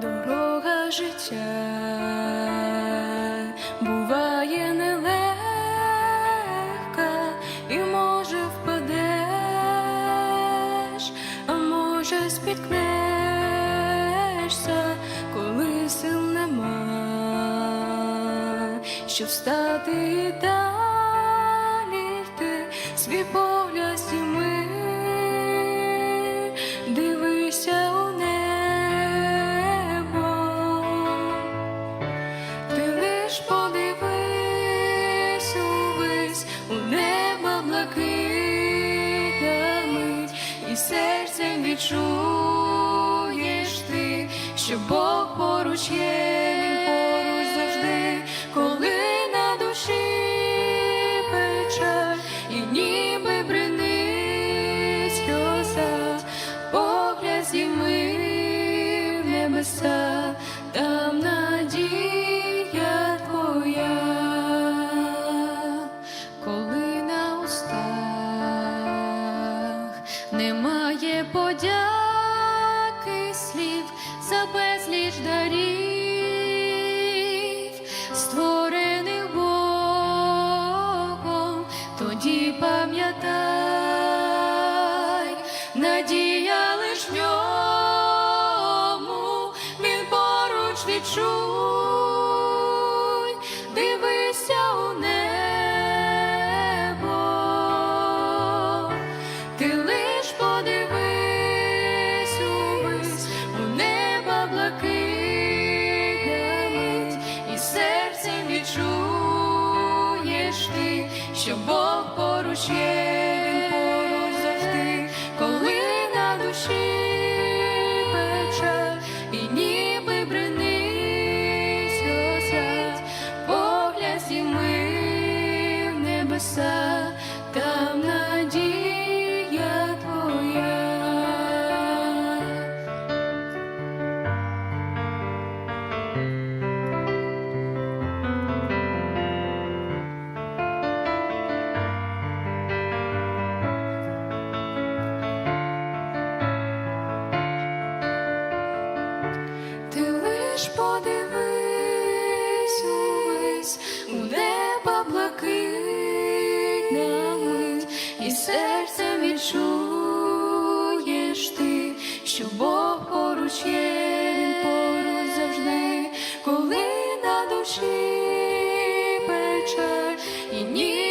Дорога життя буває нелегка, і може впадеш, а може спіткнешся, щоб встати і далі йти свій погляд ми. Дивися у небо, ти лиш подивись увесь у небо блакитна мить, і серцем відчуєш ти, що Бог поруч є, немає подяки слів за безліч дарів, створених Богом, тоді пам'ятай, надія лиш в ньому, він поруч відчуй, що Бог поруч є, він поруч завжди, коли на душі пече і ніби бренить сльоза, погляд зійми в небеса, лиш подивись увесь у неба блакитна мить, і серцем відчуєш ти, що Бог поруч є, поруч завжди, коли на душі печаль і ні.